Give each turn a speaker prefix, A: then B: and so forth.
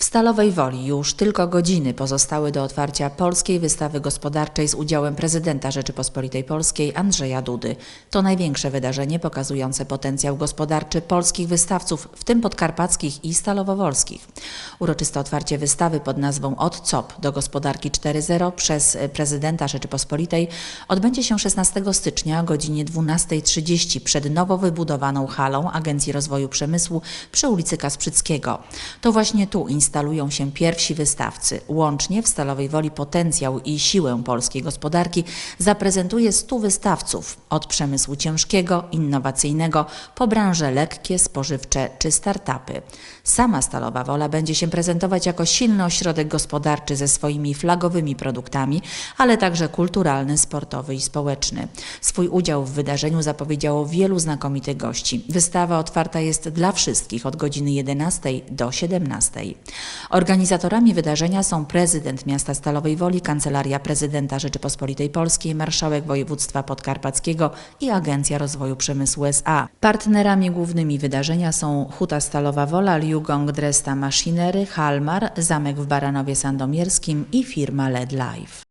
A: W Stalowej Woli już tylko godziny pozostały do otwarcia polskiej wystawy gospodarczej z udziałem prezydenta Rzeczypospolitej Polskiej Andrzeja Dudy. To największe wydarzenie pokazujące potencjał gospodarczy polskich wystawców, w tym podkarpackich i stalowowolskich. Uroczyste otwarcie wystawy pod nazwą Od COP do gospodarki 4.0 przez prezydenta Rzeczypospolitej odbędzie się 16 stycznia o godzinie 12.30 przed nowo wybudowaną halą Agencji Rozwoju Przemysłu przy ulicy Kasprzyckiego. To właśnie tu instalują się pierwsi wystawcy. Łącznie w Stalowej Woli potencjał i siłę polskiej gospodarki zaprezentuje 100 wystawców od przemysłu ciężkiego, innowacyjnego po branże lekkie, spożywcze czy startupy. Sama Stalowa Wola będzie się prezentować jako silny ośrodek gospodarczy ze swoimi flagowymi produktami, ale także kulturalny, sportowy i społeczny. Swój udział w wydarzeniu zapowiedziało wielu znakomitych gości. Wystawa otwarta jest dla wszystkich od godziny 11 do 17. Organizatorami wydarzenia są prezydent miasta Stalowej Woli, Kancelaria Prezydenta Rzeczypospolitej Polskiej, Marszałek Województwa Podkarpackiego i Agencja Rozwoju Przemysłu SA. Partnerami głównymi wydarzenia są Huta Stalowa Wola, Liugong Dresta Maszynery, Halmar, Zamek w Baranowie Sandomierskim i firma LED Life.